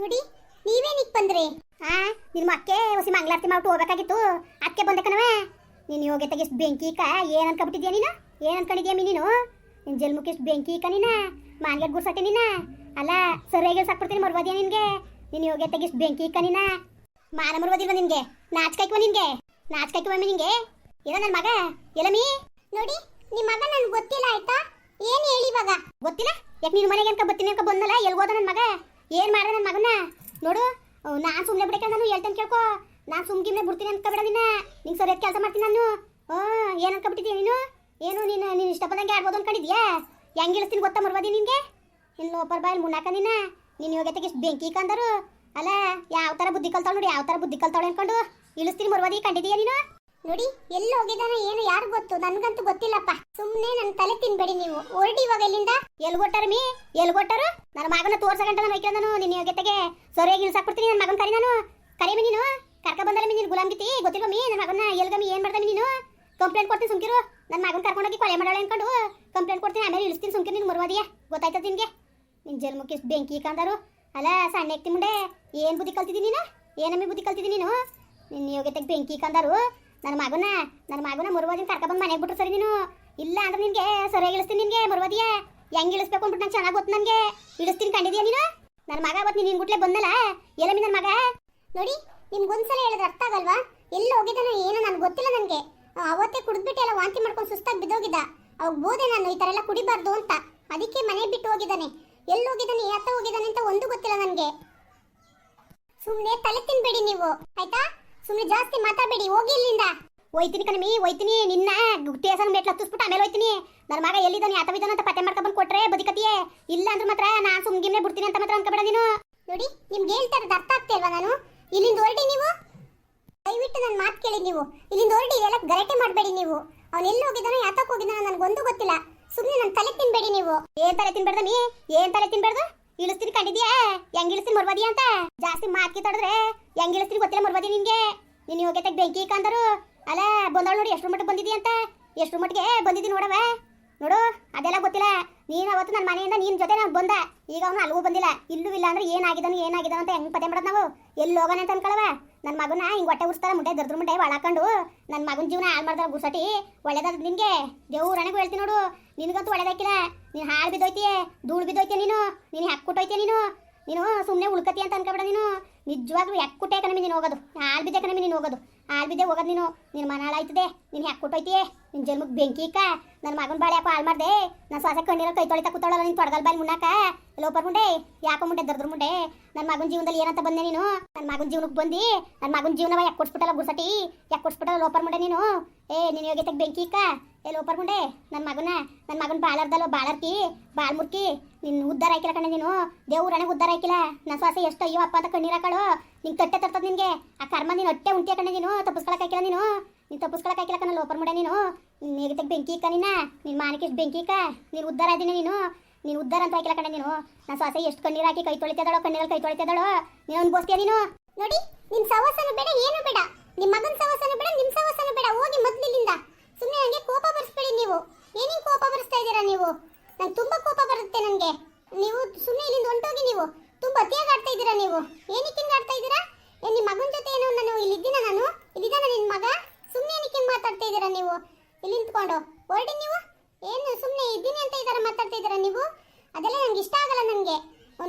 ನೋಡಿ ನೀವೇನಿಕ್ ಬಂದ್ರಿ? ಆ ನಿಮ್ಮ ಅಕ್ಕೆ ಹೊಸಿ ಮಂಗಳಾರತಿ ಮಾಡ್ಬಿಟ್ಟು ಹೋಗ್ಬೇಕಾಗಿತ್ತು. ಅಕ್ಕೆ ಬಂದೆ ಕಣವೆ ನೀನು ಯೋಗ್ಯ ಎಷ್ಟು ಬೆಂಕಿ ಕ ಏನ್ ಅನ್ಕೊಂಡ್ಬಿಟ್ಟಿದ್ಯಾ ನೀನು? ಏನ್ ಅನ್ಕೊಂಡಿದ್ಯಾ ಮೀ ನೀನು? ನಿನ್ ಜಲ್ಮುಕ್ಕೆ ಎಷ್ಟು ಬೆಂಕಿ ಕ ನೀನ? ಮಾನ್ಗೆಟ್ ಗುರ್ಸಟ್ಟೆ ನೀನ? ಅಲ್ಲ ಸರಿಯಾಗಿ ಸಾಕ್ಬಿಡ್ತೀನಿ ಮರ್ವಾದ್ಯಾ ನಿನ್ಗೆ? ನೀನು ಯೋಗ್ಯ ತೆಗಿಸ್ ಬೆಂಕಿ ಕ ನೀನ? ಮಾನ ಮರ್ವಾದಿಲ್ವ ನಿನ್ಗೆ? ನಾಚ್ಕಾಯ್ಕವ ನಿನ್ಗೆ? ನಾಚ್ಕಾಯ್ಕವ ನಿನ್ಗೆ? ಏನೋ ನನ್ನ ಮಗ? ಎಲ್ಲಮೀ ನೋಡಿ ನಿಮ್ಮ ಮಗ ನನ್ಗೆ ಗೊತ್ತಿಲ್ಲ ಆಯ್ತಾ? ಏನು ಹೇಳಿ ಇವಾಗ? ಗೊತ್ತಿಲ್ಲ? ಯಾಕೆ ನಿನ್ನ ಮನೆಗೆ ಅನ್ಕ ಬರ್ತೀನಿ ಅನ್ಕ ಬಂದಲ್ಲ ಎಲ್ಗೋದ ನನ್ನ ಮಗ? ಏನ್ ಮಾಡ್ದೆ ನನ್ನ ಮಗನ? ನೋಡು ನಾನು ಸುಮ್ಮನೆ ಬಿಡಕ್ಕೆ ನಾನು ಹೇಳ್ತೇನೆ ಕೇಳ್ಕೊ. ನಾನು ಸುಮ್ಗಿಮ್ನೆ ಬಿಡ್ತೀನಿ ಅನ್ಕೊಬೇಡ ನಿನ್ನ ನಿಂಗೆ ಸರಿಯಾದ ಕೆಲಸ ಮಾಡ್ತೀನಿ ನಾನು. ಹ್ಞೂ ಏನು ಅನ್ಕೊಬಿಟ್ಟಿದ್ಯಾ ನೀನು? ಏನು, ನೀನು ನೀನು ಇಷ್ಟಪದಂಗೆ ಆಡ್ಬೋದು ಅನ್ಕೊಂಡಿದ್ಯಾ? ಹೆಂಗೆ ಇಳಿಸ್ತೀನಿ ಗೊತ್ತಾ ಮರ್ವಾದಿ ನಿನಗೆ? ಇನ್ನು ಲೋಪರ್ ಬಾಯಲ್ಲಿ ಮುನ್ನಾಕ ನಿನ್ನ ನೀನು ಯೋಗ್ಯತೆಗೆ ಎಷ್ಟು ಬೆಂಕಿ ಕಂದರು? ಅಲ್ಲ, ಯಾವ ಥರ ಬುದ್ಧಿ ಕಲ್ತಾಳ ನೋಡಿ, ಯಾವ ಥರ ಬುದ್ಧಿ ಕಲ್ತಾಳೆ ಅನ್ಕೊಂಡು? ಇಳಿಸ್ತೀನಿ ಮರ್ವಾದಿ, ಕಂಡಿದೀಯ ನೀನು? ನೋಡಿ, ಎಲ್ಲಿ ಹೋಗಿದಾನ ಏನು ಯಾರು ಗೊತ್ತು? ನನ್ಗಂತೂ ಗೊತ್ತಿಲ್ಲಪ್ಪ. ಸುಮ್ನೆ ನನ್ನ ತಲೆ ತಿನ್ಬೇಡಿ ನೀವು. ಹೊರಡಿ ಇವಾಗ ಎಲ್ಲಿಂದ? ಎಲ್ಲಿ ಕೊಟ್ಟಾರ ಮೀ? ಎಲ್ಲಿ ಕೊಟ್ಟರು? ನನ್ನ ಮಗನ ತೋರ್ಸಕಂಟ ನಾನು ನಾನು ನಿನ್ನ ಯೋಗ್ಯತೆಗೆ ಸರಿಯಾಗಿ ಇಳ್ಸಾಕ್ಬಿಡ್ತೀನಿ ನನ್ನ ಮಗನ ಕರಿ ನಾನು ಕರಿಮಿ ನೀನು. ಕರ್ಕ ಬಂದಲ್ಲ ಮೀ ನೀನು, ಗುಲಾಮ್ ಗಿತಿ ಗೊತ್ತಿಲ್ಲ ಮೀ? ನನ್ನ ಮಗನ ಎಲ್ಗಮಿ ಏನು ಮಾಡ್ತಾನೆ ನೀನು? ಕಂಪ್ಲೇಂಟ್ ಕೊಡ್ತೀನಿ ಸುಮ್ಕಿರು. ನನ್ನ ಮಗನ ಕರ್ಕೊಂಡೋಗಿ ಕೊಲೆ ಮಾಡೋಳೆ ಅನ್ಕೊಂಡು. ಕಂಪ್ಲೇಂಟ್ ಕೊಡ್ತೀನಿ, ಆಮೇಲೆ ಇಳಿಸ್ತೀನಿ ಸುಮ್ಕಿರು. ನಿನ್ಗೆ ಮರುವಾದಿಯ? ಗೊತ್ತಾಯ್ತದ ನಿನಗೆ? ನಿನ್ನ ಜನ್ಮಕ್ಕೆ ಬೆಂಕಿ ಕಂದರು. ಅಲ್ಲ, ಸಣ್ಣ ಎಕ್ತಿ ಮುಂಡೆ ಏನು ಬುದ್ಧಿ ಕಲ್ತಿದ್ದೀನಿ ನೀನು? ಏನಮ್ಮಿ ಬುದ್ಧಿ ಕಲ್ತಿದ್ದೀನಿ ನೀನು? ನಿನ್ನ ಯೋಗ್ಯತೆಗೆ ಬೆಂಕಿ ಕಂದರು. ನನ್ನ ಮಗುನ ನನ್ನ ಮಗುನ ಮರುವಾದಿನ ಕರ್ಕೊಂಡ್ಬಂದು ಮನೆಗೆ ಬಿಟ್ರು ಸರಿ ನೀನು. ಇಲ್ಲ ಅಂದ್ರೆ ನಿನಗೆ ಸರಿಯಾಗಿ ಇಳಿಸ್ತೀನಿ ನಿನಗೆ ಮುರುವಾದಿಯ ಹೆಂಗ್ ಇಳಿಸ್ಬೇಕು ಅಂದ್ಬಿಟ್ಟು ನಂಗೆ ಚೆನ್ನಾಗಿ ಗೊತ್ತು ನನಗೆ. ಇಳಿಸ್ತೀನಿ ಕಂಡಿದ್ಯಾ ನೀನು? ನನ್ನ ಮಗ ಅವತ್ತು ನೀನು ಗುಟ್ಲೆ ಬಂದಲ್ಲ? ಎಲ್ಲಮ್ಮಿ ನನ್ನ ಮಗ? ನೋಡಿ, ನಿಮ್ಗೊಂದ್ಸಲ ಹೇಳಿದ್ರೆ ಅರ್ಥ ಆಗಲ್ವಾ? ಎಲ್ಲಿ ಹೋಗಿದಾನ ಏನೋ ನನ್ಗೆ ಗೊತ್ತಿಲ್ಲ ನನಗೆ. ಅವತ್ತೇ ಕುಡಿದ್ಬಿಟ್ಟು ಎಲ್ಲ ವಾಂತಿ ಮಾಡ್ಕೊಂಡು ಸುಸ್ತಾಗಿ ಬಿದ್ದೋಗಿದ್ದ. ಅವಾಗ ಬೋದೆ ನಾನು ಈ ಥರ ಎಲ್ಲ ಕುಡಿಬಾರ್ದು ಅಂತ. ಅದಕ್ಕೆ ಮನೆ ಬಿಟ್ಟು ಹೋಗಿದ್ದಾನೆ. ಎಲ್ಲಿ ಹೋಗಿದ್ದಾನೆ ಯಾತ ಹೋಗಿದ್ದಾನೆ ಅಂತ ಒಂದು ಗೊತ್ತಿಲ್ಲ ನನಗೆ. ಸುಮ್ಮನೆ ತಲೆ ತಿನ್ಬೇಡಿ ನೀವು. ಆಯ್ತಾ? ಸುಮ್ಮನೆ ಜಾಸ್ತಿ ಮಾತಾಡಬೇಡಿ ಹೋಗಿ ಇಲ್ಲಿಂದ. ಹೋಯ್ತೀನಿ ಕಣಮಿ ಹೋಯ್ತೀನಿ. ನಿನ್ನ ಟೇಸನ್ ಮೇಟ್ಲ ಹತ್ತಿಸ್ಬಿಟ್ಟು ಆಮೇಲೆ ಹೋಯ್ತೀನಿ. ನನ್ನ ಮಗ ಎಲ್ಲಿದ್ದಾನೆ ಆತ ಬಿದ್ದಾನೆ ಅಂತ ಪತ್ತೆ ಮಾಡ್ಕೊಂಡು ಕೊಟ್ರೆ ಬದುಕತಿಯೇ. ಇಲ್ಲ ಅಂದ್ರೆ ಮಾತ್ರ ನಾನು ಸುಮ್ಗಿಮ್ನೆ ಬಿಡ್ತೀನಿ ಅಂತ ಮಾತ್ರ ಅನ್ಕೋಬೇಡ ನೀನು. ನೋಡಿ ನಿಮ್ಗೆ ಹೇಳ್ತಾ ಇರೋದು ಅರ್ಥ ಆಗ್ತಿಲ್ವಾ ನಾನು? ಇಲ್ಲಿಂದ ಹೊರಡಿ ನೀವು? ದಯವಿಟ್ಟು ನನ್ನ ಮಾತು ಕೇಳಿ ನೀವು. ಇಲ್ಲಿಂದ ಹೊರಡಿ ಎಲ್ಲ ಗಲಾಟೆ ಮಾಡಬೇಡಿ ನೀವು. ಅವ್ನು ಎಲ್ಲಿ ಹೋಗಿದ್ದಾನೋ ಯಾತಕ್ಕೆ ಹೋಗಿದ್ದಾನೋ ನನಗೊಂದು ಗೊತ್ತಿಲ್ಲ. ಸುಮ್ಮನೆ ನನ್ನ ತಲೆ ತಿನ್ಬೇಡಿ ನೀವು. ಏನ್ ತಲೆ ತಿನ್ಬೇಡ್ದ ನೀ ಏನ್ ತಲೆ ತಿನ್ಬೇಡ್ದು? ಇಳಿಸ್ತೀನಿ ಕಂಡಿದ್ಯಾ? ಹೆಂಗ್ ಇಳಿಸ್ತೀನಿ ಮರ್ಬಾದಿ ಅಂತ? ಜಾಸ್ತಿ ಮಾತ್ಕಿ ತಡದ್ರೆ ಹೆಂಗ್ ಇಳಿಸ್ತೀನಿ ಗೊತ್ತಿಲ್ಲ ಮರ್ವಾದಿ ನಿನ್ಗೆ. ನೀನು ಯೋಗ್ಯತೆಗೆ ಬೆಂಕಿ ಕಂದರು. ಅಲ್ಲ, ಬಂದವಳು ನೋಡಿ ಎಷ್ಟು ಮಟ್ಟಿಗೆ ಬಂದಿದ್ದೀಯ ಅಂತ? ಎಷ್ಟು ಮಟ್ಟಿಗೆ ಬಂದಿದ್ದೀನಿ ನೋಡವ? ನೋಡು, ಅದೆಲ್ಲ ಗೊತ್ತಿಲ್ಲ. ನೀನು ಅವತ್ತು ನನ್ನ ಮನೆಯಿಂದ ನಿನ್ ಜೊತೆ ನಾನು ಬಂದೆ. ಈಗ ಅವನು ಅಲ್ಲಿಗೂ ಬಂದಿಲ್ಲ. ಇಲ್ಲೂ ಇಲ್ಲ ಅಂದ್ರೆ ಏನಾಗಿದ್ದಾನು ಏನಾಗಿದ್ದಾನು ಅಂತ ಹೆಂಗ್ ಪತ್ತೆ ಮಾಡೋದು ನಾವು? ಎಲ್ಲಿ ಹೋಗೋಣ ಅಂತ ಅನ್ಕೊಳವ? ನನ್ನ ಮಗನ ಹಿಂಗ್ ಹೊಟ್ಟೆ ಉರ್ಸ್ತಾರ ಮುಟ್ಟೆ ದರ್ದ್ರ ಮುಟ್ಟೆ ಒಳಕೊಂಡು ನನ್ನ ಮಗನ ಜೀವನ ಹಾಳು ಮಾಡ್ದಾರ ಗುಸಟಿ ಒಳ್ಳೇದಾದ ನಿನ್ಗೆ. ದೇವ್ರಣೆಗೂ ಹೇಳ್ತೀನಿ ನೋಡು. ನಿನಗಂತೂ ಒಳ್ಳೇದಾಕಿಲ್ಲ. ನೀನು ಹಾಳು ಬಿದ್ದೋಯ್ತಿ ಧೂಳು ಬಿದ್ದೋಯ್ತೀಯ ನೀನು? ನೀನು ಹಾಕ್ಬಿಟ್ಟೋಯ್ತಿಯ ನೀನು? ನೀನು ಸುಮ್ಮನೆ ಉಳ್ಕತಿ ಅಂತ ಅನ್ಕೊಬೇಡ ನೀನು? ನಿಜವಾಗ್ಲೂ ಯಾಕುಟ್ಟೆ ಕಣಮಿ ನೀನು ಹೋಗೋದು. ಹಾಳು ಬಿದ್ದೆ ಕಣಮಿ ನೀನು ಹೋಗೋದು. ಬಿದ್ದೆ ಹೋಗೋದು ನೀನು. ನಿನ್ನ ಮನ ಹಾಳಾಯ್ತದೆ ನೀನು ಕೊಟ್ಟೋಯ್ತಿಯೇ? ನಿನ್ನ ಜನ್ಮಕ್ಕೆ ಬೆಂಕಿ ನನ್ನ ಮಗನ ಬಾಳೆ ಯಾಕೋ ಹಾಳು ಮಾಡ್ದೆ? ನಾನು ಶ್ವಾಸ ಕಣ್ಣೀರ ಕೈ ತೊಳಿತಾ ಕೂತಾಳಲ್ಲ ನೀನು ತೊಡಗಲ್ ಬಾಯಿ ಮುನ್ನಾಕ? ಲೋಪರ್ ಮುಂಡೆ, ಯಾಕೋ ಮುಂಡೆ, ದರ್ದ್ರ ಮುಂಡೆ. ನನ್ನ ಮಗನ ಜೀವನದಲ್ಲಿ ಏನಂತ ಬಂದೆ ನೀನು? ನನ್ನ ಮಗನ ಜೀವನಕ್ಕೆ ಬಂದು? ನನ್ನ ಮಗನ ಜೀವನ ಯಾಕೆ ಕೊಡ್ಸ್ಬಿಟ್ಟಲ್ಲ ಗುರ್ಸಟಿ? ಯಾಕೆ ಕೊಡ್ಸ್ಬಿಟ್ಟಲ್ಲ ಲೋಪರ್ ಮುಂಡೆ ನೀನು? ಏ, ನೀನು ಯೋಗ್ಯತೆಗೆ ಬೆಂಕಿ ಇಕ್ಕ ಲೋಪರ್ ಮುಂಡೆ ನನ್ನ ಮಗನ ನನ್ನ ಮಗನ ಬಾಳರ್ದಲ್ಲ ಬಾಳರ್ಕಿ ಬಾಳ್ ಮುರ್ಕಿ ನಿನ್ನ ಉದ್ದಾರ ಹಾಕಿಲ್ಲ ಕಣೆ ನೀನು. ದೇವ್ರಣೆ ಉದ್ದಾರ ಹಾಕಿಲ್ಲ. ನನ್ನ ಶ್ವಾಸ ಎಷ್ಟು ಅಯ್ಯೋ ಅಪ್ಪ ಅಂತ ಕಣ್ಣೀರ ಹಾಕಳು. ನಿನ್ ತಟ್ಟೆ ತರ್ತದ ನಿನಗೆ. ಆ ಕರ್ಮ ನೀನು ಹೊಟ್ಟೆ ಉಂಟಿಯ ಕಣೆ ನೀನು. ತಪ್ಪಿಸ್ಕೊಳಕ್ ಹಾಕಿಲ್ಲ ನೀನು. ನೀನು ತಪ್ಪಿಸ್ಕೊಳಕ್ ಹಾಕಿಲ್ಲ ಕಣ ಲೋಪರ್ ಮುಂಡೆ ನೀನು. ಹೇಗೆ ಬೆಂಕಿ ಇಕ್ಕ ನಿನ್ನ. ನಿನ್ನ ಮಾನಕ್ಕೆ ಎಷ್ಟು ಬೆಂಕಿ ಇಕ್ಕ. ನೀನು ಉದ್ದಾರ ಅದೀನಿ ನೀನು. ನೀನು ಉದ್ದಾರ ಅಂತ ಹಾಕಿಲ್ಲ ಕಣೆ ನೀನು. ನನ್ನ ಶ್ವಾಸ ಎಷ್ಟು ಕಣ್ಣೀರು ಹಾಕಿ ಕೈ ತೊಳಿತಿದ್ದಾಳೋ ಕಣ್ಣೀರಲ್ಲಿ ಕೈ ತೊಳಿತಿದ್ದಾಳೋ. ನೀನು ಅನ್ಬೋಸ್ತೀಯ ನೀನು? ನೋಡಿ, ನಿನ್ ಸವಾಸನ ಬೇಡ, ಏನು ಬೇಡ. ನಿಮ್ ಮಗನ ಸವಾಸನ ಬೇಡ, ನಿಮ್ ಸವಾಸನ ಬೇಡ. ಹೋಗಿ ಮೊದ್ಲಿಲ್ಲಿಂದ ಸುಮ್ಮನೆ ನನಗೆ ಕೋಪ ಬರ್ಸ್ಬೇಡಿ ನೀವು ಏನೇನು ಕೋಪ ಬರ್ಸ್ತಾ ಇದ್ದೀರಾ ನೀವು ನಂಗೆ ತುಂಬಾ ಕೋಪ ಬರುತ್ತೆ ನನಗೆ ನೀವು ಸುಮ್ಮನೆ ಇಲ್ಲಿಂದ ಹೊಂಟೋಗಿ ನೀವು ತುಂಬಾ ಅತಿಯಾಗಿ ಆಡ್ತಾ ಇದ್ದೀರಾ ನೀವು ಏನಕ್ಕೆ ಹಿಂಗ್ ಆಡ್ತಾ ಇದ್ದೀರಾ ಏನ್ ನಿಮ್ಮ ಮಗನ ಜೊತೆ ಏನೋ ನಾನು ಇಲ್ಲಿದ್ದೀನ ನಾನು ಇಲ್ಲಿದ್ದಾನ ನಿನ್ ಮಗ ಸುಮ್ಮನೆ ಏನಕ್ಕೆ ಹಿಂಗ್ ಮಾತಾಡ್ತಾ ಇದ್ದೀರಾ ನೀವು ನಿಂತ್ಕೊಂಡು ಹೊರಡಿ ನೀವು? ಏನು ಸುಮ್ಮನೆ ಇದ್ದೀನಿ ಅಂತ ಈ ಥರ ಮಾತಾಡ್ತಾ ಇದ್ದೀರಾ ನೀವು? ಅದೆಲ್ಲ ನನಗೆ ಇಷ್ಟ ಆಗಲ್ಲ ನನಗೆ.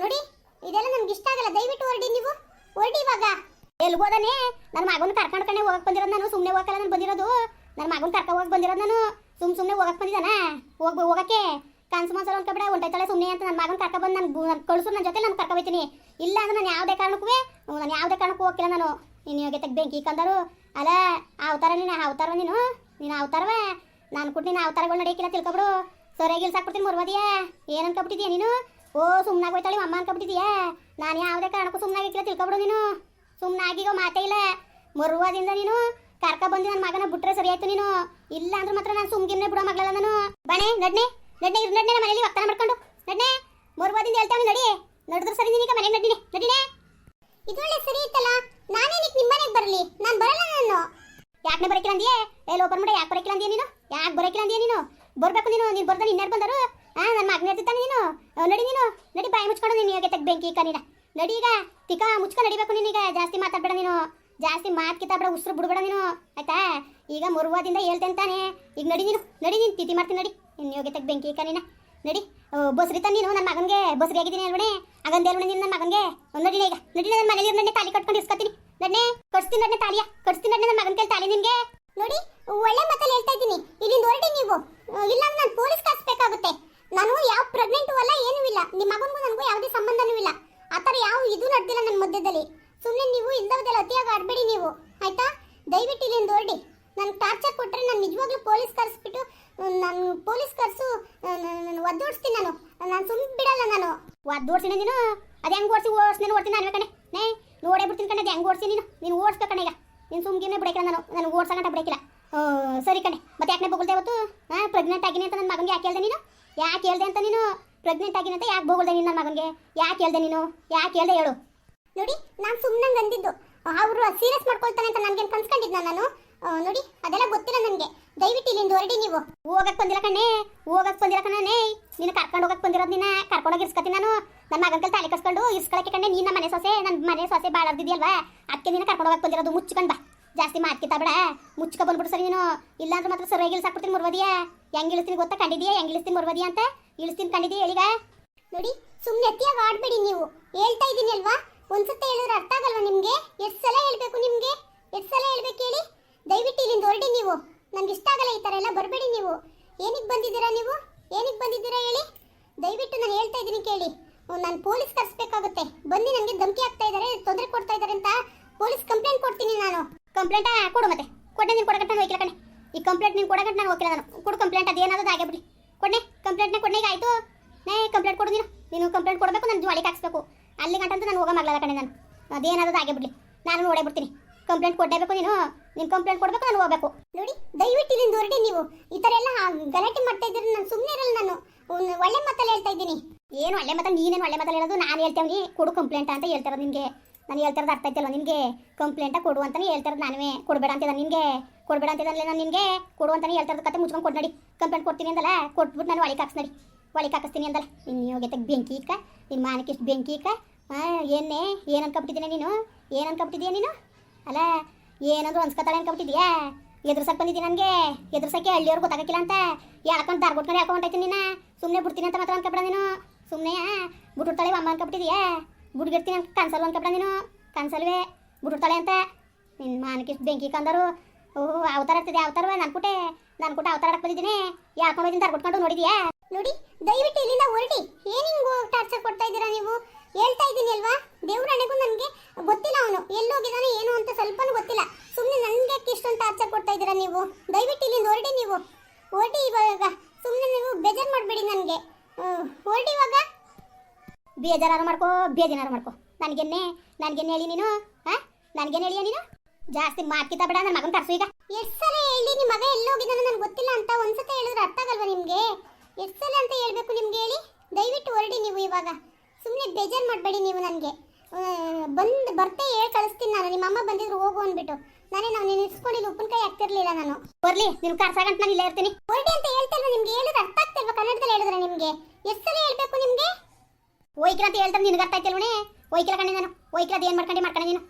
ನೋಡಿ, ಇದೆಲ್ಲ ನಮ್ಗೆ ಇಷ್ಟ ಆಗಲ್ಲ. ದಯವಿಟ್ಟು ಹೊರಡಿ ನೀವು. ಹೊರಡಿ ಇವಾಗ. ಎಲ್ಲಿ ಹೋದಾನೆ? ನನ್ನ ಮಗನ ಕರ್ಕೊಂಡು ಕಣೆ ಹೋಗಕ್ ಬಂದಿರೋದು ನಾನು. ಸುಮ್ಮನೆ ಹೋಗಲ್ಲ ನಾನು ಬಂದಿರೋದು. ನನ್ನ ಮಗನ ಕರ್ಕೊಂಡು ಹೋಗಕ್ ಬಂದಿರೋದು ನಾನು. ಸುಮ್ ಸುಮ್ಮನೆ ಹೋಗಕ್ ಬಂದಿದ್ದಾನ? ಹೋಗ್ ಹೋಗಕ್ಕೆ? ಕನ್ಸು ಮನ್ಸಲ್ಲ ಅನ್ಕೊಬೇಡ ಹೊಂಟೈತಾಳೆ ಸುಮ್ಮನೆ ಅಂತ ನನ್ನ ಮಗನ ಕರ್ಕೊಂಡು ಬಂದು ನಾನು ಕಳಿಸು ನನ್ನ ಜೊತೆ ನಾನು ಕರ್ಕ ಹೋಗ್ತೀನಿ ಇಲ್ಲ ಅಂದ್ರೆ ನಾನು ಯಾವುದೇ ಕಾರಣಕ್ಕೂ ನಾನು ಯಾವುದೇ ಕಾರಣಕ್ಕೂ ಹೋಗಿಲ್ಲ ನಾನು. ನೀನು ಯೋಗ್ಯತೆಗೆ ಬೆಂಕಿ ಕಂದರು. ಅಲ್ಲ ಅವತಾರ ನೀನು ಅವತಾರ ನೀನು. ನೀನು ಅವತಾರವ? ನಾನು ಕೊಟ್ಟು ನೀನು ಅವತಾರಗಳು ನಡೆಯಕ್ಕಿಲ್ಲ ತಿಳ್ಕೊಬಿಡು. ಸರಿಯಾಗಿ ಇಲ್ಸಾಕ್ಬಿಡ್ತೀನಿ ಮುರ್ವದಿಯಾ. ಏನು ಅನ್ಕೊಬಿಟ್ಟಿದ್ಯಾ ನೀನು? ಓ ಸುಮ್ಮನಾಗಿ ಹೋಯ್ತಾಳೆ ಅಮ್ಮ ಅನ್ಕೊಬಿಟ್ಟಿದ್ಯಾ ನಾನು ಯಾವುದೇ ಕಾರಣಕ್ಕೂ ಸುಮ್ಮನಾಗಿಕ್ಕಿಲ್ಲ ತಿಳ್ಕೊಬಿಡು ನೀನು. ಸುಮ್ಮನಾಗಿಗೋ ಮಾತೇ ಇಲ್ಲ. ಮರುವಾದಿಂದ ನೀನು ಕರ್ಕ ಬಂದು ನನ್ನ ಮಗನ ಬಿಟ್ರೆ ಸರಿ ಆಯ್ತು ನೀನು. ಇಲ್ಲ ಅಂದ್ರೆ ಮಾತ್ರ ನಾನು ಸುಮ್ಗಿಮ್ನೆ ಬಿಡೋ ಮಗಳಲ್ಲ ನಾನು. ಬಣೆ, ನಡ್ನೆ ನಡ್ನೆ ಇರು, ನಡ್ನೆ ಮನೇಲಿ ವಕ್ತಾನ ಮಾಡ್ಕೊಂಡು. ನಡ್ನೆ, ಮರುವಾದಿಂದ ಹೇಳ್ತಾವೆ ನಡಿ. ನಡೆದ್ರೆ ಸರಿ ನೀನೀಗ ಮನೆಗೆ ನಡಿನೆ ಇದು ಇದೊಳ್ಳೆ ಸರಿ ಇತ್ತಲ್ಲ? ನಾನೇ ನಿಮ್ಮ ಮನೆಗೆ ಬರಲಿ? ನಾನು ಬರಲ್ಲ ನಾನು. ಯಾಕೆ ಬರಕಿಲ್ಲ ಅಂದಿಯೇ? ಏ ಲೋಪರ್ ಮಾಡಿ ಯಾಕೆ ಬರಕಿಲ್ಲ ನೀನು? ಯಾಕೆ ಬರಕಿಲ್ಲ ಅಂದಿಯ ನೀನು? ಬರಬೇಕು ನೀನು ನೀನು ಬರ್ದ ಇನ್ಯಾರು ಬಂದರು. ಆ ನನ್ನ ಮಗನ ಇರ್ತಾನೆ ನೀನು. ನಡಿ ನೀನು. ನಡಿ ಬಾಯಿ ಮುಚ್ಕೊಂಡು ನೀನು ಯೋಗ್ಯ ತೆಗ್ ಬೆಂಕಿ ಕಣ್ಣಿನ ನಡಿ ಈಗ. ತಿಕ್ಕ ಮುಚ್ಕ ನಡಿಬೇಕು ನೀನೀಗ ಜಾಸ್ತಿ ಮಾತಾಡ್ಬೇಡ ನೀನು. ಜಾಸ್ತಿ ಮಾತ್ ಕಿತ್ತಾಬೇಡ ಉಸಿರು ಬಿಡ್ಬೇಡ ನೀನು. ಆಯ್ತಾ? ಈಗ ಮರುವಾದಿಂದ ಹೇಳ್ತೇನೆ ತಾನೆ ಈಗ ನಡಿ ನೀನು. ನಡಿ ನೀನು ತಿತಿ ಮಾಡ್ತೀನಿ ನಡಿ. ಇನ್ನು ಯೋಗ್ಯತೆಗೆ ಬೆಂಕಿ ಇಕ್ಕ ನೀನ ನಡಿ ಬಸ್ರಿತ ನೀನು ನನ್ನ ಮಗನಿಗೆ. ಬಸ್ರಿ ಆಗಿದ್ದೀನಿ ಅಲ್ವಣೆ. ಆಗಂದೆ ನೀನು ನನ್ನ ಮಗನಿಗೆ. ನಡಿ ಈಗ. ನಡಿ ನನ್ನ ಮನೇಲಿ ನಡಿ ತಾಲಿ ಕಟ್ಕೊಂಡು ಇಸ್ಕೊತೀನಿ. ನಡ್ನೆ ಕಟ್ಸ್ತೀನಿ ನಡ್ನೆ ತಾಳಿಯಾ ಕಟ್ಸ್ತೀನಿ ನನ್ನ ಮಗನ ಕೈಲಿ ತಾಳಿ ನಿನ್ಗೆ. ನೋಡಿ, ಒಳ್ಳೆ ಮಾತಲ್ಲಿ ಹೇಳ್ತಾ ಇದ್ದೀನಿ. ಇಲ್ಲಿಂದ ಹೊರಡಿ ನೀವು. ಇಲ್ಲ ನಾನು ಪೊಲೀಸ್ ಕಳಿಸ್ಬೇಕಾಗುತ್ತೆ ನಾನು ಯಾವ ಪ್ರೆಗ್ನೆಂಟ್ ಅಲ್ಲ, ಏನೂ ಇಲ್ಲ. ನಿಮ್ಮ ಮಗನಿಗೂ ನನಗೂ ಯಾವುದೇ ಸಂಬಂಧನೂ ಇಲ್ಲ. ಆ ಥರ ಯಾವ ಇದು ನಡೆದಿಲ್ಲ ನನ್ನ ಮಧ್ಯದಲ್ಲಿ. ಸುಮ್ಮನೆ ನೀವು ಇಲ್ಲದಲ್ಲ ಅತಿಯಾಗಿ ಆಡಬೇಡಿ ನೀವು. ಆಯ್ತಾ? ದಯವಿಟ್ಟು ಇಲ್ಲಿಂದ ಹೊರಡಿ. ನನಗೆ ಟಾರ್ಚರ್ ಕೊಟ್ಟರೆ ನಾನು ನಿಜವಾಗ್ಲೂ ಪೊಲೀಸ್ ಕರೆಸ್ಬಿಟ್ಟು ನಾನು ಪೊಲೀಸ್ ಕರೆಸು ನಾನು ಒದ್ದೋಡಿಸ್ತೀನಿ ನಾನು. ನಾನು ಸುಮ್ಮನೆ ಬಿಡಲ್ಲ ನಾನು. ಒದ್ದೋಡ್ಸಿನ ನೀನು? ಅದು ಹೆಂಗ್ ಓಡಿಸಿ ಓಡಿಸ್ತೀನಿ ಓಡ್ತೀನಿ, ನಾನು ಕಣೆ ನೇ ನೋಡೇ ಬಿಡ್ತೀನಿ ಕಣೆ ಅದು ಹೆಂಗ್ ಓಡಿಸಿ ನೀನು? ನೀನು ಕಣೆ ಈಗ. ನೀನು ಸುಮ್ಗಿನೇ ಬಿಡಕಿಲ್ಲ ನಾನು. ನನಗೆ ಓಡ್ಸಂಗಂಟ ಬಿಡಕಿಲ್ಲ ಸರಿ ಕಣೆ ಮತ್ತೆ ಯಾಕೆ ಬೋಗಲ್ದೆ ಇವತ್ತು ಹಾಂ ಪ್ರೆಗ್ನೆಂಟ್ ಆಗಿನಿ ಅಂತ ನನ್ನ ಮಗನಿಗೆ ಯಾಕೆ ಹೇಳ್ದೆ ನೀನು? ಯಾಕೆ ಹೇಳ್ದೆ ಅಂತ ನೀನು? ಪ್ರೆಗ್ನೆಂಟ್ ಆಗಿನಿ ಅಂತ ಯಾಕೆ ಬೋಗಲ್ದೆ ನೀನು ನನ್ನ ಮಗನಿಗೆ? ಯಾಕೆ ಹೇಳ್ದೆ ನೀನು? ಯಾಕೆ ಹೇಳ್ದೆ ಹೇಳು. ನೋಡಿ, ನಾನು ಸುಮ್ಮನೆ ಅಂದಿದ್ದು. ಅವರು ಸೀರಿಯಸ್ ಮಾಡ್ಕೊಳ್ತಾನೆ ಅಂತ ನನಗೆ ಕನ್ಸ್ಕೊಂಡಿದ್ನ ನಾನು? ನೋಡಿ, ಅದೆಲ್ಲ ಗೊತ್ತಿಲ್ಲ ನನಗೆ. ದಯವಿಟ್ಟು ಇಲ್ಲಿಂದ ಹೊರಡಿ ನೀವು. ಹೋಗಕ್ ಬಂದಿಲ್ಲ ಕಣ್ಣೆ ಹೋಗಕ್ ಬಂದಿಲ್ಲ ಕಣ್ಣೇ ನೀನು ಕರ್ಕೊಂಡು ಹೋಗಕ್ ಬಂದಿರೋದು ನಿನ್ನ ಕರ್ಕೊಂಡೋಗಿ ಇರ್ಸ್ಕತಿ ನಾನು. ನನ್ನ ಮಗನ ಕೈಲಿ ತಾಲಿ ಕಸ್ಕೊಂಡು ಇಸ್ಕೊಳಕ್ಕೆ ಕಣ್ಣೆ ನೀನು ಮನೆ ಸೊಸೆ ನನ್ನ ಮನೆ ಸೊಸೆ ಬಾಳರ್ದಿದ್ಯಲ್ವಾ ಅದಕ್ಕೆ ನೀನು ಕರ್ಕೊಂಡು ಹೋಗಕ್ ಬಂದಿರೋದು ಮುಚ್ಕೊಂಡ್ ಬಾ. ಜಾಸ್ತಿ ಮಾತ್ಕಿತ ಬೇಡ. ಮುಚ್ಚಕ ಬಂದ್ಬಿಡು ಸರಿ ನೀನು. ಇಲ್ಲಾಂದ್ರೆ ಮಾತ್ರ ಸರಿಯಾಗಿ ಇಳಿಸಾಕ್ಬಿಡ್ತೀನಿ ಮುರ್ವದಿಯಾ? ಹೆಂಗ್ ಇಳಿಸ್ತೀನಿ ಗೊತ್ತಾ ಕಂಡಿದ್ಯಾ? ಹೆಂಗ್ ಇಳಿಸ್ತೀನಿ ಮುರ್ವದಿಯಾ ಅಂತ? ಇಳಿಸ್ತೀನಿ ಕಂಡಿದ್ಯಾ ಹೇಳಿಗ? ನೋಡಿ ಸುಮ್ಮನೆ ಎತ್ತಿಯಾಗ ಆಡ್ಬೇಡಿ ನೀವು. ಹೇಳ್ತಾ ಇದ್ದೀನಿ ಅಲ್ವಾ? ಒಂದ್ಸತಿ ಹೇಳಿದ್ರೆ ಅರ್ಥ ಆಗಲ್ವಾ ನಿಮಗೆ? ಎಷ್ಟು ಸಲ ಹೇಳ್ಬೇಕು ನಿಮಗೆ? ಎಷ್ಟು ಸಲ ಹೇಳ್ಬೇಕು ಹೇಳಿ? ದಯವಿಟ್ಟು ಇಲ್ಲಿಂದ ಹೊರಡಿ ನೀವು. ನನ್ಗೆ ಇಷ್ಟ ಆಗಲ್ಲ ಈ ಥರ ಎಲ್ಲ. ಬರಬೇಡಿ ನೀವು. ಏನಕ್ಕೆ ಬಂದಿದ್ದೀರಾ ನೀವು? ಏನಕ್ಕೆ ಬಂದಿದ್ದೀರಾ ಹೇಳಿ? ದಯವಿಟ್ಟು ನಾನು ಹೇಳ್ತಾ ಇದ್ದೀನಿ ಕೇಳಿ. ನಾನು ಪೊಲೀಸ್ ಕರೆಸ್ಬೇಕಾಗುತ್ತೆ. ಬಂದು ನನಗೆ ಧಮಕಿ ಆಗ್ತಾ ಇದ್ದಾರೆ, ತೊಂದರೆ ಕೊಡ್ತಾ ಇದ್ದಾರೆ ಅಂತ ಪೊಲೀಸ್ ಕಂಪ್ಲೇಂಟ್ ಕೊಡ್ತೀನಿ ನಾನು. ಕಂಪ್ಲೇಂಟ್ ಕೊಡು ಮತ್ತೆ. ಕೊಟ್ಟೆ ನೀನು ಕೊಡಗಟ್ಟ ನಾನು ಕಣೆ. ಈ ಕಂಪ್ಲೇಂಟ್ ನೀನು ಕೊಡಗಟ್ಟ ನಾನು ಹೋಗಿಲ್ಲ ನಾನು. ಕೊಡು ಕಂಪ್ಲೇಂಟ್ ಅದೇನಾದ್ರು ಆಗೇ ಬಿಡಿ ಕೊಡ್ನೆ, ಕಂಪ್ಲೇಂಟ್ನ ಕೊಡ್ನೆ, ಈಗ ಆಯ್ತು. ನೇ, ಕಂಪ್ಲೇಂಟ್ ಕೊಡು ನೀನು. ನೀನು ಕಂಪ್ಲೇಂಟ್ ಕೊಡಬೇಕು, ನಾನು ಜ್ವಾಳಿಗೆ ಹಾಕ್ಸ್ಬೇಕು. ಅಲ್ಲಿ ನಾನು ಹೋಗೋ ಕಣೆ ನಾನು. ಅದೇನಾದ್ರು ಆಗೇ ಬಿಡಿ ನಾನು ನೋಡೇ ಬಿಡ್ತೀನಿ. ಕಂಪ್ಲೇಂಟ್ ಕೊಡಬೇಕು ನೀನು? ನಿನ್ ಕಂಪ್ಲೇಂಟ್ ಕೊಡಬೇಕು, ನಾನು ಹೋಗ್ಬೇಕು. ನೋಡಿ, ದಯವಿಟ್ಟು ಇಲ್ಲಿಂದ ಹೊರಡಿ ನೀವು. ಈ ಥರ ಎಲ್ಲ ಗಲಾಟೆ ಮಾಡ್ತಾ ಇದ್ದೀರಿ ನಾನು ಸುಮ್ಮನೆ ಇರಲ್ಲ ನಾನು. ಒಳ್ಳೆ ಮಾತಲ್ಲಿ ಹೇಳ್ತಾ ಇದ್ದೀನಿ. ಏನು ಒಳ್ಳೆ ಮಾತಲ್ಲಿ, ನೀನೇನು ಒಳ್ಳೆ ಮಾತಲ್ಲಿ ಹೇಳೋದು? ನಾನು ಹೇಳ್ತೇವೆ ಕೊಡು ಕಂಪ್ಲೇಂಟ್ ಅಂತ ಹೇಳ್ತಾರೆ ನಿಮಗೆ ನಾನು ಹೇಳ್ತಿರೋದು ಅರ್ಥ ಆಯ್ತಲ್ಲ ನಿನಗೆ? ಕಂಪ್ಲೇಂಟ ಕೊಡು ಅಂತಾನೆ ಹೇಳ್ತಿರೋದು ನಾನೇ ಕೊಡಬೇಡ ಅಂತಿದ್ದ ನಿನಗೆ. ಕೊಡಬೇಡ ಅಂತಿದ್ದಲ್ಲ ನಾನು ನಿಮಗೆ ಕೊಡು ಅಂತಾನೆ ಹೇಳ್ತಿರೋದು ಕತೆ ಮುಚ್ಕೊಂಡು ಕೊಟ್ಟು ನಡಿ. ಕಂಪ್ಲೇಂಟ್ ಕೊಡ್ತೀನಿ ಅಂದಲ್ಲ ಕೊಟ್ಬಿಟ್ಟು ನಾನು ಒಳಗೆ ಹಾಕ್ಸ್ ನೋಡಿ. ಹಾಕಿಸ್ತೀನಿ ಅಂದಲ್ಲ. ನಿನ್ನ ಯೋಗ್ಯತೆಗೆ ಬೆಂಕಿ ಇಕ್ಕ ನಿಮ್ಮ ಮಾನಕ್ಕೆ ಇಷ್ಟು ಬೆಂಕಿ ಇಕ್ಕ ಏನೇ ಏನು ಅನ್ಕೊಬಿಟ್ಟಿದ್ದೀನಿ ನೀನು? ಏನು ಅನ್ಕೊಬಿಟ್ಟಿದ್ದೀಯ ನೀನು? ಅಲ್ಲ, ಏನಂದ್ರು ಅನ್ಸ್ಕೊತಾಳೆ ಅನ್ಕೊಬಿಟ್ಟಿದ್ಯಾ? ಎದುರ್ಸಕ್ ಬಂದಿದ್ದೀನಿ ನನಗೆ? ಎದುರ್ಸಕ್ಕೆ ಹಳ್ಳಿಯವ್ರು ಗೊತ್ತಾಗಕ್ಕಿಲ್ಲ ಅಂತ? ಯಾಕಂತ ದಾರ್ ಕೊಟ್ಕೊಂಡು ಯಾಕೊಂಡೈತಿ ನೀನು? ಸುಮ್ಮನೆ ಬಿಡ್ತೀನಿ ಅಂತ ಮಾತ್ರ ಅನ್ಕೊಬೇಡ ನೀನು? ಸುಮ್ಮನೆ ಬಿಟ್ಬಿಡ್ತಾಳೆ ಅಮ್ಮ ಅನ್ಕೊಬಿಟ್ಟಿದ್ಯಾ? ಬುಡ್ಗಿರ್ತೀನಿ ಅಂತ ಕನ್ಸಲ್ವ ಅನ್ಕೊಬೇಡ ನೀನು? ಕನ್ಸಲ್ವೇ? ಬಿಟ್ಬಿಡ್ತಾಳೆ ಅಂತ? ನಿನ್ನ ಮಾನಕ್ಕೆ ಬೆಂಕಿ ಕಂದರು? ಓಹ್, ಅವತಾರ ಇರ್ತದೆ ಅವತಾರವ ನನ್ನ ಕುಟೆ? ನನ್ನ ಕುಟೆ ಅವತಾರ ಆಡಕ್ಕೆ ಬಂದಿದ್ದೀನಿ. ದಾರ್ ಕೊಟ್ಕೊಂಡು ನೋಡಿದ್ಯಾ? ನೋಡಿ, ದಯವಿಟ್ಟು ಇಲ್ಲಿಂದ ಹೊರಟಿ ಏನು ಟಾರ್ಚರ್ ಕೊಡ್ತಾ ಇದ್ದೀರಾ ನೀವು? ಹೇಳ್ತಾ ಇದ್ದೀನಿ ಅಲ್ವಾ? ದೇವ್ರಣೆಗೂ ನನಗೆ ಗೊತ್ತಿಲ್ಲ ಅವನು. ಎಲ್ಲೋಗಿದ್ದಾನೆ ಏನು ಅಂತ ಸ್ವಲ್ಪನೂ ಗೊತ್ತಿಲ್ಲ ಸುಮ್ಮನೆ ನನಗೆ ಇಷ್ಟೊಂದು ಟಾರ್ಚರ್ ಕೊಡ್ತಾ ಇದ್ದೀರಾ ನೀವು ದಯವಿಟ್ಟು ಇಲ್ಲಿಂದ ಹೊರಡಿ ನೀವು ಹೊರಡಿ ಇವಾಗ ಸುಮ್ಮನೆ ನೀವು ಬೇಜಾರು ಮಾಡಬೇಡಿ ನನಗೆ ಹೊರಡಿ ಇವಾಗ ಬೇಜಾರು ಮಾಡ್ಕೋ ಬೇಜಾರು ಮಾಡ್ಕೋ. ನನಗೆನ್ನೆ ನನಗೆನ್ನೆ ಹೇಳಿ ನೀನು ಹಾಂ ನನಗೇನು ಹೇಳಿಯ ನೀನು? ಜಾಸ್ತಿ ಮಾತ್ಕಿತ ಬಿಡ ನನ್ನ ಮಗನ ತರ್ಸು ಈಗ. ಎಷ್ಟು ಸಲ ಹೇಳಿ ನಿಮ್ಮ ಮಗ ಎಲ್ಲೋಗಿದ್ದಾನೆ ನನಗೆ ಗೊತ್ತಿಲ್ಲ ಅಂತ ಒಂದ್ಸತಿ ಹೇಳಿದ್ರೆ ಅರ್ಥ ಆಗಲ್ವಾ ನಿಮಗೆ? ಎಷ್ಟು ಸಲ ಅಂತ ಹೇಳಬೇಕು ನಿಮ್ಗೆ ಹೇಳಿ. ದಯವಿಟ್ಟು ಹೊರಡಿ ನೀವು ಇವಾಗ. ಸುಮ್ಮನೆ ಬೇಜಾರು ಮಾಡಬೇಡಿ ನೀವು ನನಗೆ. ಬಂದು ಬರ್ತೆ ಹೇಳಿ ಕಳಿಸ್ತೀನಿ ನಾನು. ನಿಮ್ಮ ಅಮ್ಮ ಬಂದಿದ್ರು ಹೋಗು ಅಂದ್ಬಿಟ್ಟು. ನಾನೇ ನಾವು ನೀನು ಇಸ್ಕೊಂಡಿಲ್ಲ ಉಪ್ಪಿನಕಾಯಿ ಹಾಕ್ತಿರ್ಲಿಲ್ಲ ನಾನು. ಬರ್ಲಿ ನಿನ್ ಕರ್ಸಾಗಂತ ನಾನು ಇಲ್ಲೇ ಇರ್ತೀನಿ. ಹೊರಡಿ ಅಂತ ಹೇಳ್ತಿಲ್ವ ನಿಮ್ಗೆ? ಹೇಳಿದ್ರೆ ಅರ್ಥ ಆಗ್ತಿಲ್ವಾ ಕನ್ನಡದಲ್ಲಿ ಹೇಳಿದ್ರೆ ನಿಮಗೆ? ಎಷ್ಟು ಸಲ ಹೇಳ್ಬೇಕು ನಿಮಗೆ? ಒಯ್ಕಿಲ್ಲ ಅಂತ ಹೇಳ್ತಾರೆ ನಿನಗೆ ಅರ್ಥ ಆಯ್ತಿಲ್ವಣೆ? ಒಯ್ಕಿಲ್ಲ ಕಣೆ ನಾನು ಒಯ್ಕಿಲ್ಲ ಅದು ಏನು ಮಾಡ್ಕೊಂಡು? ಮಾಡ್ಕೊಂಡೆ ನೀನು.